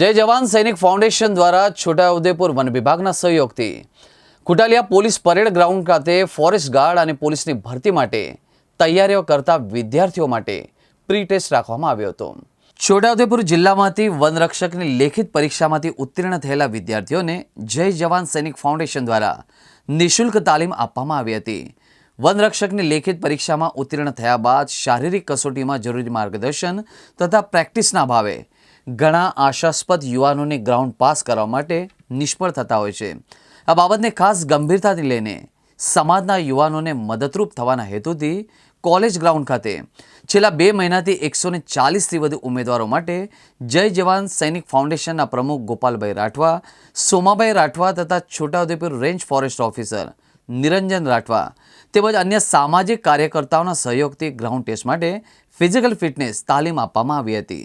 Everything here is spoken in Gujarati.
જય જવાન સૈનિક ફાઉન્ડેશન દ્વારા છોટાઉદેપુર વન વિભાગના સહયોગથી કુટાલિયા પોલીસ પરેડ ગ્રાઉન્ડ ખાતે ફોરેસ્ટ ગાર્ડ અને પોલીસની ભરતી માટે તૈયારીઓ કરતા વિદ્યાર્થીઓ માટે પ્રી ટેસ્ટ રાખવામાં આવ્યો હતો. છોટાઉદેપુર જિલ્લામાંથી વનરક્ષકની લેખિત પરીક્ષામાંથી ઉત્તીર્ણ થયેલા વિદ્યાર્થીઓને જય જવાન સૈનિક ફાઉન્ડેશન દ્વારા નિઃશુલ્ક તાલીમ આપવામાં આવી હતી. વનરક્ષકની લેખિત પરીક્ષામાં ઉત્તીર્ણ થયા બાદ શારીરિક કસોટીમાં જરૂરી માર્ગદર્શન તથા પ્રેક્ટિસના ભાવે ઘણા આશાસ્પદ યુવાનોને ગ્રાઉન્ડ પાસ કરવા માટે નિષ્ફળ થતા હોય છે. આ બાબતને ખાસ ગંભીરતાથી લઈને સમાજના યુવાનોને મદદરૂપ થવાના હેતુથી કોલેજ ગ્રાઉન્ડ ખાતે છેલ્લા બે મહિનાથી એકસો ને ચાલીસથી વધુ ઉમેદવારો માટે જય જવાન સૈનિક ફાઉન્ડેશનના પ્રમુખ ગોપાલભાઈ રાઠવા, સોમાભાઈ રાઠવા તથા Chhota Udepur range forest officer Niranjan Rathwa તેમજ અન્ય સામાજિક કાર્યકર્તાઓના સહયોગથી ગ્રાઉન્ડ ટેસ્ટ માટે ફિઝિકલ ફિટનેસ તાલીમ આપવામાં આવી હતી.